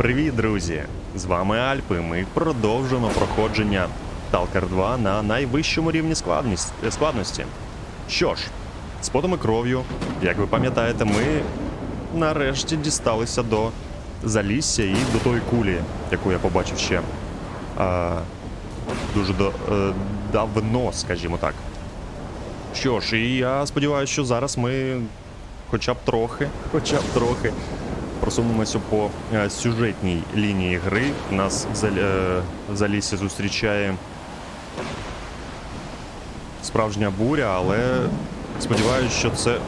Привіт, друзі! З вами Альпи. Ми продовжуємо проходження Stalker 2 на найвищому рівні е, складності. Що ж, з потом і кров'ю, як ви пам'ятаєте, ми нарешті дісталися до залісся і до тої кулі, яку я побачив ще а, дуже до, е, давно, скажімо так. Що ж, і я сподіваюся, що зараз ми хоча б трохи, хоча б трохи просунемося по е, сюжетній лінії гри. Нас е, в залісі зустрічає справжня буря, але сподіваюся, що це.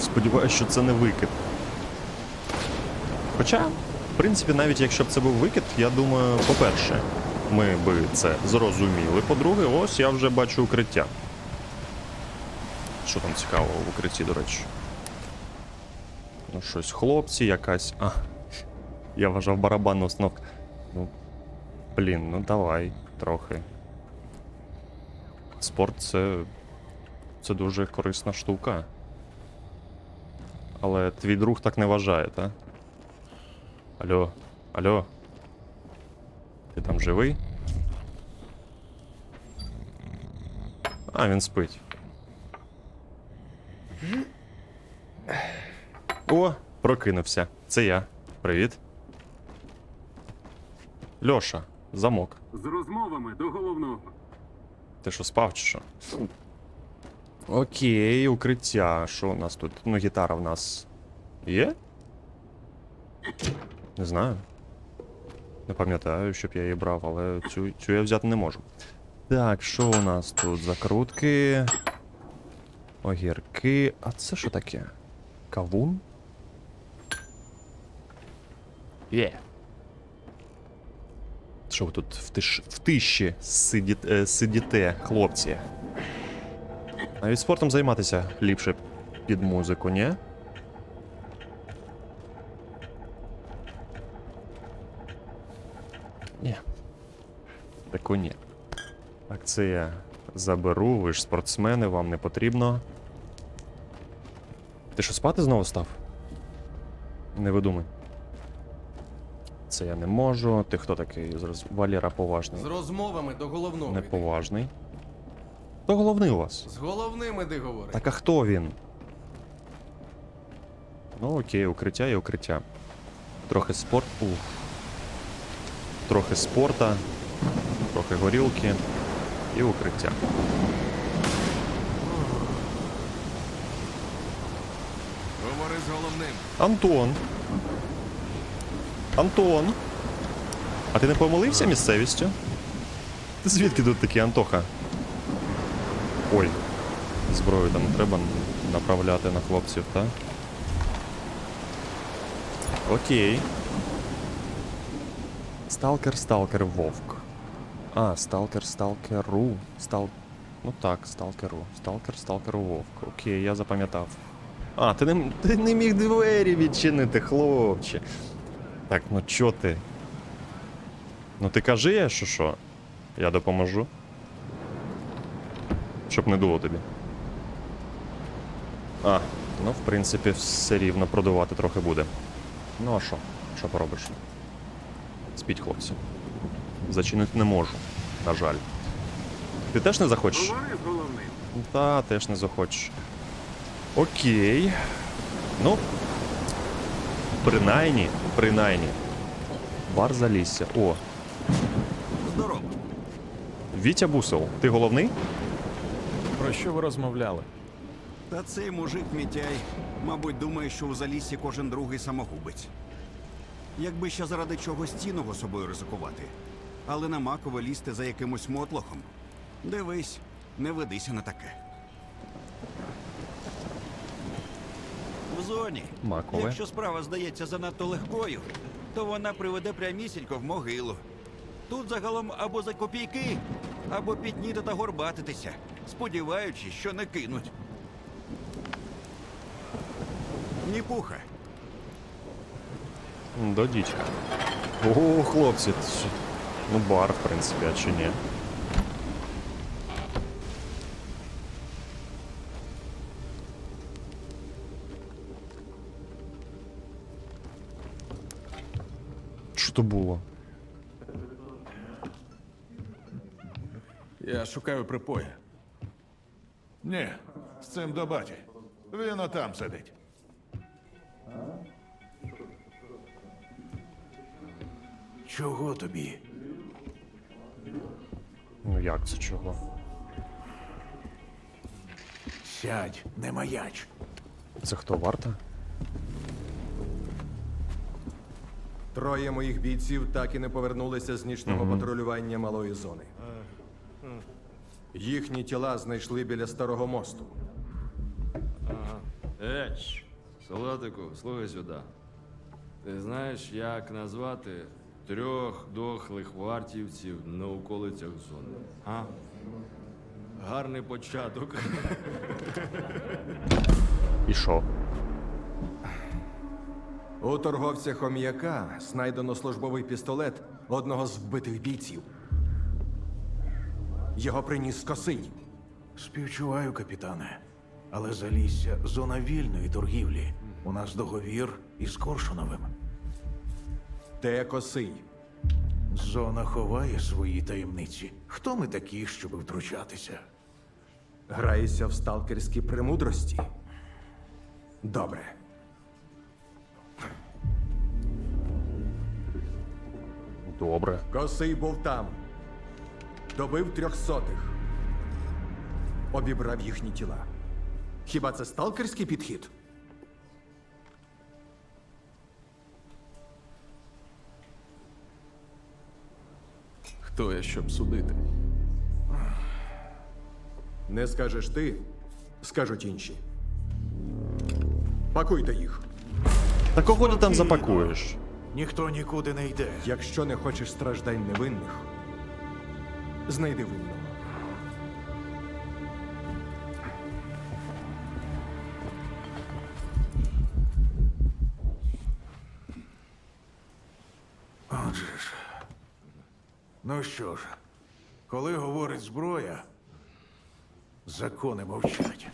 Сподіваюся, що це не викид. Хоча, в принципі, навіть якщо б це був викид, я думаю, по-перше, ми би це зрозуміли. По-друге, ось я вже бачу укриття. Що там цікавого в укритті, до речі? Ну, щось, хлопці, якась. А, я вважав барабанна установка. Ну, блін, ну давай, трохи. Спорт це. Це дуже корисна штука. Але твій друг так не вважає, та? Алло, алло. Ти там живий? А, він спить. О, прокинувся. Це я. Привіт. Льоша, замок. З розмовами до головного. Ти що спав чи що? Окей, укриття. Що у нас тут? Ну, гітара в нас є? Не знаю. Не пам'ятаю, щоб я її брав, але цю, цю я взяти не можу. Так, що у нас тут? Закрутки. Огірки. А це що таке? Кавун? Є. Що ви тут в, тиш... в тиші сидіт... е, сидіте, хлопці? Навіть спортом займатися ліпше під музику, ні? Ні. Таку ні. Так, це я заберу, ви ж спортсмени, вам не потрібно. Ти що спати знову став? Не видумай. Це я не можу. Ти хто такий? Зараз Валера поважний. З розмовами до головного. Неповажний. Хто головний у вас? З головними де говорить. Так а хто він? Ну окей, укриття і укриття. Трохи спорт. Уф. Трохи спорта, трохи горілки і укриття. Говори з головним. Антон. Антон. А ти не помилився місцевістю? Ти звідки тут такий Антоха? Ой. Зброю там треба направляти на хлопців, так? Окей. Сталкер, сталкер, вовк. А, сталкер, сталкеру. Стал... Ну так, сталкеру. Сталкер, сталкеру, вовк. Окей, я запам'ятав. А, ти не, ти не міг двері відчинити, хлопче. Так, ну чо ти? Ну ти кажи, я що що? Я допоможу. Щоб не дуло тобі. А, ну в принципі, все рівно продувати трохи буде. Ну а що? Що поробиш? Спіть, хлопці. Зачинити не можу, на жаль. Ти теж не захочеш? Говори з головним. Та, теж не захочеш. Окей. Ну. Принаймні, принаймні. Бар залісся. О, Здорово. Вітя Бусел, ти головний? Про що ви розмовляли? Та цей мужик Мітяй, мабуть, думає, що у заліссі кожен другий самогубець. Якби ще заради чогось цінного собою ризикувати. Але на макове лізти за якимось мотлохом. Дивись, не ведися на таке. В зоні. Макове. Якщо справа здається занадто легкою, то вона приведе прямісінько в могилу. Тут загалом або за копійки, або пітніти та горбатитися, сподіваючись, що не кинуть. Ні пуха. До дідька. О, хлопці. Ну, бар, в принципі, а чи ні? Що то було? Я шукаю припоя. Ні, з цим до баті. Він отам сидить. Чого тобі? Ну як це чого? Сядь, не маяч. Це хто варта? Троє моїх бійців так і не повернулися з нічного патрулювання малої зони. Їхні тіла знайшли біля старого мосту. Еч, солдатику, слухай сюди. Ти знаєш, як назвати трьох дохлих вартівців на околицях зони? А? Гарний початок. І що? У торговця хом'яка знайдено службовий пістолет одного з вбитих бійців. Його приніс косий. Співчуваю, капітане. Але залісся зона вільної торгівлі. У нас договір із Коршуновим. Те косий. Зона ховає свої таємниці. Хто ми такі, щоб втручатися? Граєшся в сталкерські премудрості. Добре. Добре. Косий був там. Добив трьохсотих. Обібрав їхні тіла. Хіба це сталкерський підхід? Хто я, щоб судити? Не скажеш ти, скажуть інші. Пакуйте їх. Та кого ти там запакуєш? Ніхто нікуди не йде. Якщо не хочеш страждань невинних, знайди винного. Отже ж. Ну що ж, коли говорить зброя, закони мовчать.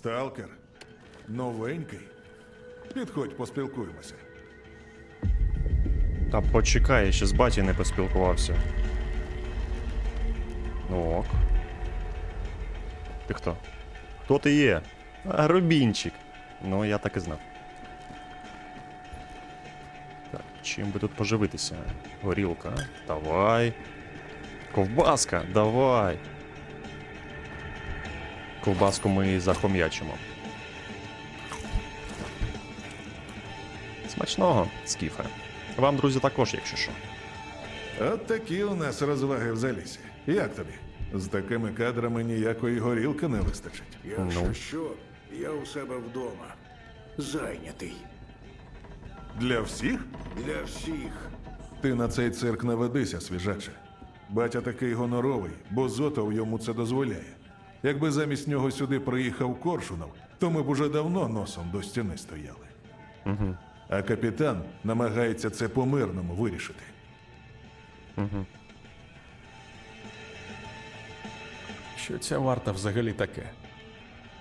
Сталкер. Новенький. Підходь, поспілкуємося. Та почекай, я ще з баті не поспілкувався. Ну ок. Ти хто? Хто ти є? А, Рубінчик. Ну, я так і знав. Так, чим би тут поживитися? Горілка. Давай. Ковбаска, давай. Ковбаску ми захом'ячимо. Смачного, скіфе. Вам, друзі, також, якщо що. От такі у нас розваги в залісі. Як тобі? З такими кадрами ніякої горілки не вистачить. Якщо Ну. що, я у себе вдома. Зайнятий. Для всіх? Для всіх. Ти на цей цирк не ведися, свіжаче. Батя такий гоноровий, бо Зотов йому це дозволяє. Якби замість нього сюди приїхав Коршунов, то ми б уже давно носом до стіни стояли. Угу. А капітан намагається це по-мирному вирішити. Що ця варта взагалі таке?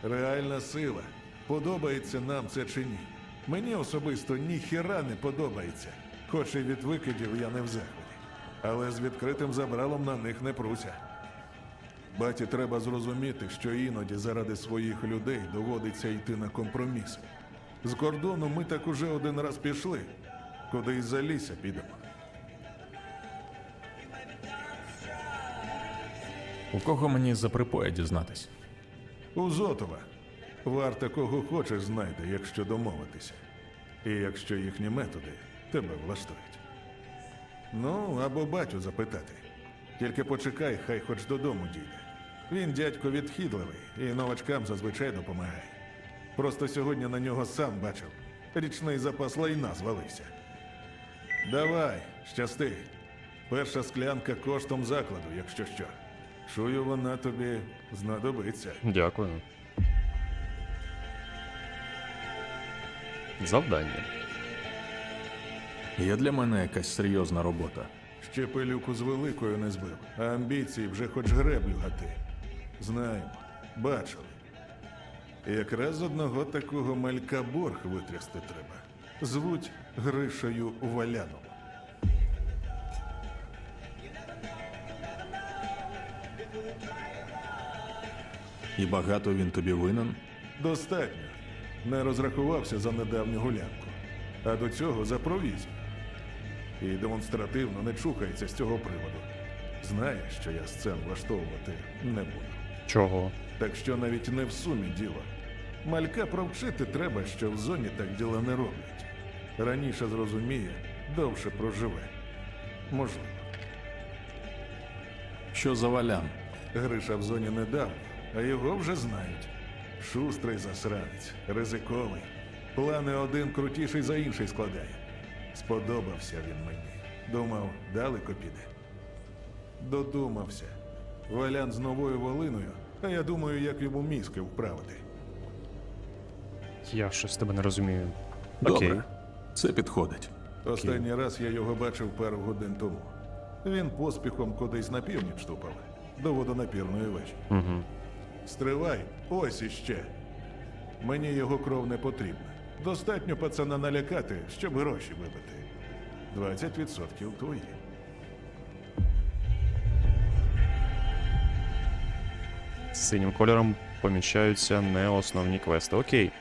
Реальна сила. Подобається нам це чи ні? Мені особисто ніхіра не подобається, хоч і від викидів я не в захваті. Але з відкритим забралом на них не пруся. Баті треба зрозуміти, що іноді заради своїх людей доводиться йти на компроміси. З кордону ми так уже один раз пішли, куди із за ліса підемо. У кого мені за припоя дізнатись? У Зотова. Варта кого хочеш знайде, якщо домовитися. І якщо їхні методи тебе влаштують. Ну, або батю запитати. Тільки почекай, хай хоч додому дійде. Він дядько відхідливий і новачкам зазвичай допомагає. Просто сьогодні на нього сам бачив. Річний запас лайна звалився. Давай, щасти. Перша склянка коштом закладу, якщо що. Чую, вона тобі знадобиться. Дякую. Завдання. Є для мене якась серйозна робота. Ще пилюку з великою не збив, а амбіції вже хоч греблю гати. Знаємо, бачили. Якраз одного такого малька борг витрясти треба. Звуть Гришею Валяном. І багато він тобі винен? Достатньо. Не розрахувався за недавню гулянку, а до цього за провізію. І демонстративно не чухається з цього приводу. Знає, що я сцен влаштовувати не буду. Чого? Так що навіть не в сумі діло. Малька провчити треба, що в зоні так діла не роблять. Раніше зрозуміє, довше проживе. Можливо. Що за валян? Гриша в зоні недавно, а його вже знають. Шустрий засранець, ризиковий. Плани один крутіший за інший складає. Сподобався він мені. Думав, далеко піде. Додумався. Валян з новою волиною, а я думаю, як йому мізки вправити. Я щось тебе не розумію. Добре. Окей. Це підходить. Останній раз я його бачив пару годин тому. Він поспіхом кудись на північ тупав, до водонапірної вежі. Угу. Стривай, ось іще. Мені його кров не потрібна. Достатньо пацана налякати, щоб гроші вибити. 20% твої. Синім кольором поміщаються не основні квести. Окей.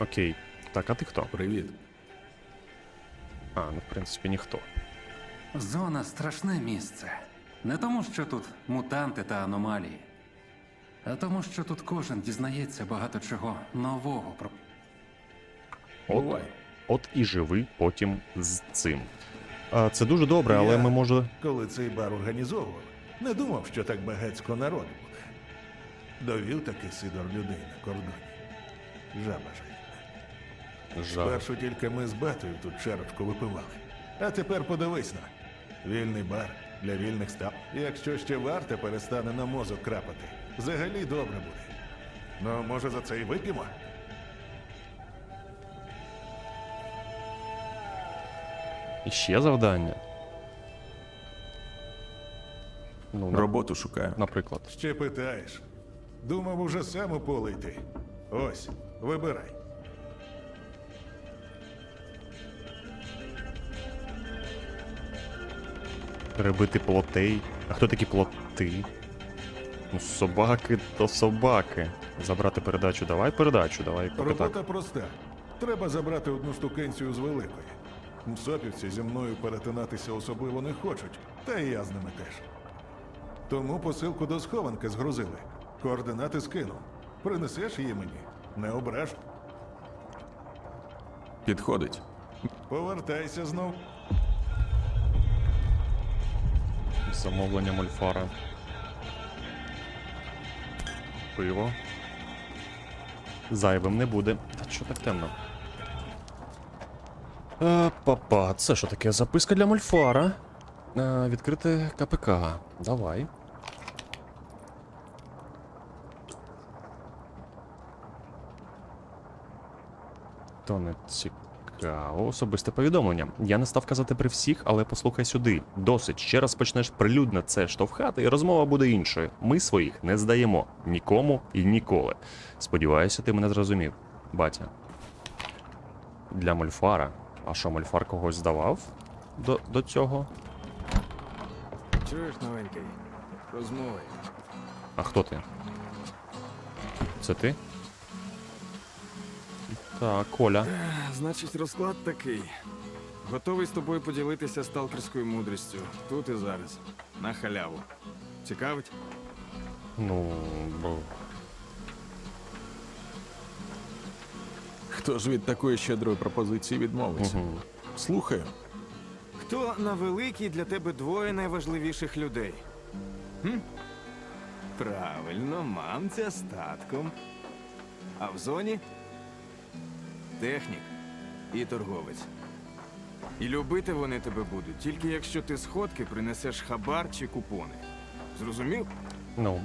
Окей. Так, а ти хто? Привіт. А, ну в принципі ніхто. Зона страшне місце. Не тому, що тут мутанти та аномалії, а тому, що тут кожен дізнається багато чого нового про. От, от і живи потім з цим. А, це дуже добре, але Я- ми може. Коли цей бар організовував, не думав, що так багацько народу. Довів таки Сидор людей на кордоні. Жаба жаль. Жах. Спершу тільки ми з батою тут чарочку випивали. А тепер подивись на. Вільний бар для вільних став. Якщо ще варта перестане на мозок крапати, взагалі добре буде. Ну, може, за це і вип'ємо? І ще завдання. Ну, на- Роботу шукаю. наприклад. Ще питаєш. Думав уже сам у поле йти. Ось, вибирай. Перебити плотей. А хто такі плоти? Ну, собаки то собаки. Забрати передачу, давай передачу, давай поки Робота так. проста. Треба забрати одну штукенцію з великої. Мсопівці зі мною перетинатися особливо не хочуть, та і я з ними теж. Тому посилку до схованки згрузили. Координати скинув. Принесеш її мені? Не ображу. Підходить. Повертайся знов. Замовлення мольфара. Пиво. Зайвим не буде. Та що так темно? Е, папа, це що таке? Записка для мольфара. Е, відкрити КПК. Давай. То не цікаво. Особисте повідомлення. Я не став казати при всіх, але послухай сюди. Досить. Ще раз почнеш прилюдно це штовхати, і розмова буде іншою. Ми своїх не здаємо нікому і ніколи. Сподіваюся, ти мене зрозумів, батя. Для мольфара. А що, мольфар когось здавав до, до цього? Чуєш, новенький? Розмови. А хто ти? Це ти? Так, Коля. Значить, розклад такий. Готовий з тобою поділитися сталкерською мудрістю. Тут і зараз. На халяву. Цікавить? Ну. бо- Хто ж від такої щедрої пропозиції відмовиться? Мгм. Слухаю. Хто на великій для тебе двоє найважливіших людей? Хм? Правильно, мамця з татком. А в зоні технік і торговець. І любити вони тебе будуть, тільки якщо ти сходки принесеш хабар чи купони. Зрозумів? Ну.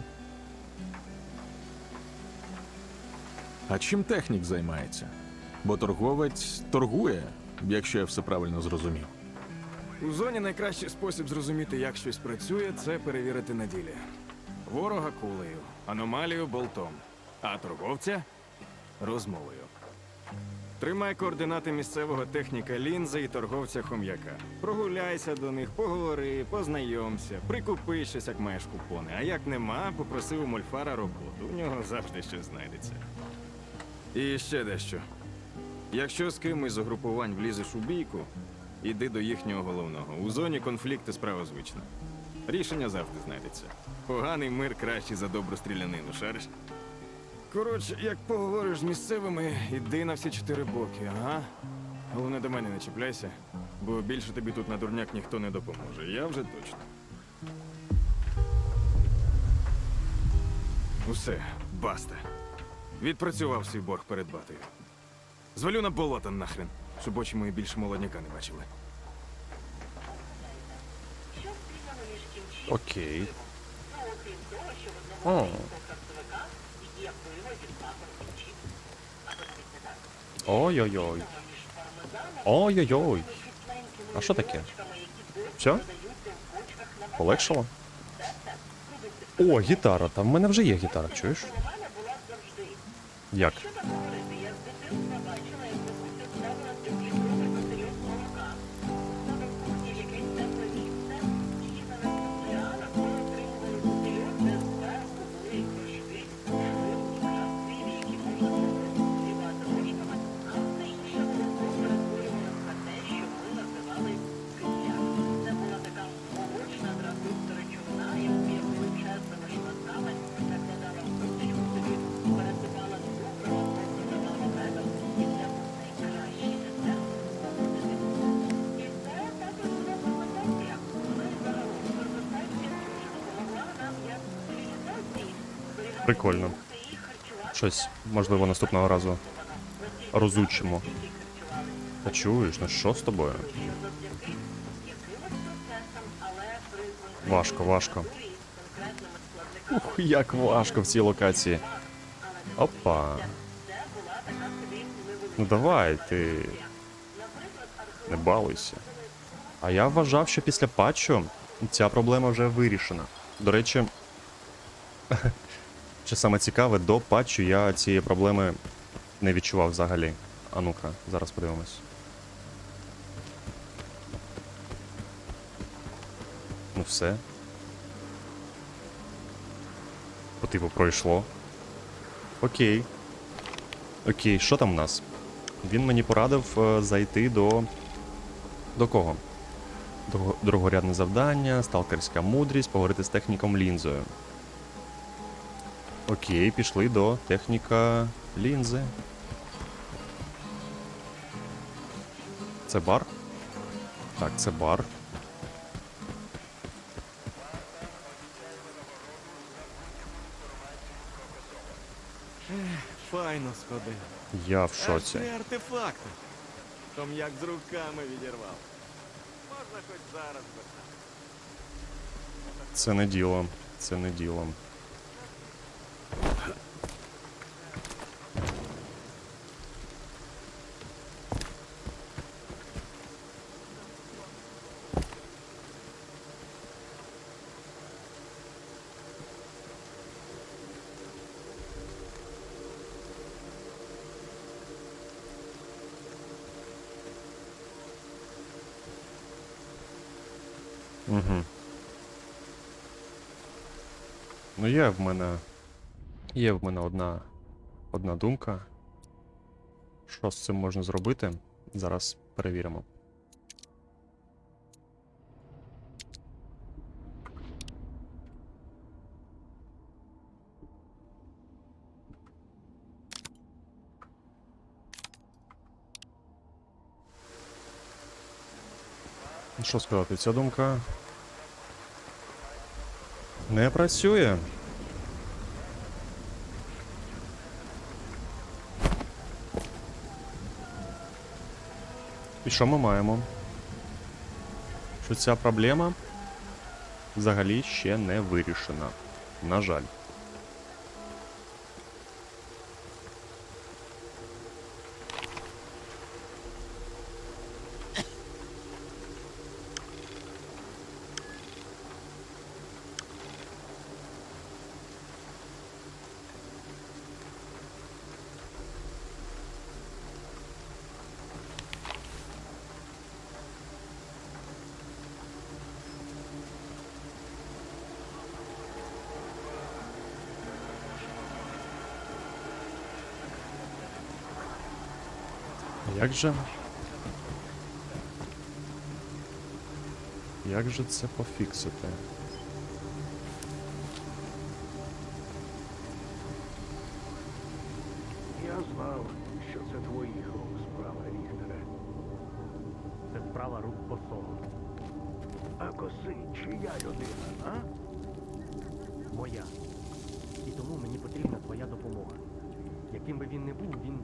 А чим технік займається? Бо торговець торгує, якщо я все правильно зрозумів. У зоні найкращий спосіб зрозуміти, як щось працює, це перевірити на ділі. Ворога кулею, аномалію болтом. а торговця розмовою. Тримай координати місцевого техніка лінзи і торговця хом'яка. Прогуляйся до них, поговори, познайомся, прикупи щось, як маєш купони. А як нема, попроси у Мольфара роботу. У нього завжди щось знайдеться. І ще дещо. Якщо з кимось з угрупувань влізеш у бійку, іди до їхнього головного. У зоні конфлікту справа звична. Рішення завжди знайдеться. Поганий мир кращий за добру стрілянину, шариш? Коротше, як поговориш з місцевими, іди на всі чотири боки, ага. Головне до мене не чіпляйся, бо більше тобі тут на дурняк ніхто не допоможе. Я вже точно. Усе, баста. Відпрацював свій борг перед батою. Звалю на болото нахрен, щоб очі мої більше молодняка не бачили. Окей. О. Ой-ой-ой. Ой-ой-ой. А що таке? Все? Полегшало? О, гітара. Там в мене вже є гітара, чуєш? Як? Прикольно. Щось, можливо, наступного разу розучимо. Та чуєш, ну що з тобою? Важко, важко. Ух, як важко в цій локації. Опа. Ну давай, ти. Не балуйся. А я вважав, що після патчу ця проблема вже вирішена. До речі, що саме цікаве, до патчу я цієї проблеми не відчував взагалі. А ну-ка, зараз подивимось. Ну все. По типу пройшло. Окей. Окей, що там у нас? Він мені порадив е, зайти до. До кого? Друго- Другорядне завдання, сталкерська мудрість, поговорити з техніком лінзою. Окей, пішли до техніка лінзи. Це бар? Так, це бар. Файно сходив. Я в шоці. Аж не артефакти. Хом'як з руками відірвав. Можна хоч зараз. Це не діло. Це не діло. Угу. Ну, є в мене. Є в мене одна. Одна думка. Що з цим можна зробити? Зараз перевіримо. Ну, Що сказати, ця думка не працює. І що ми маємо? Що ця проблема взагалі ще не вирішена. На жаль. Як же. Як же це пофіксити? Я знав, що це твоїх рук справа, Ріхтере. Це справа рук посолу. А коси чия людина, а? Моя. І тому мені потрібна твоя допомога. Яким би він не був, він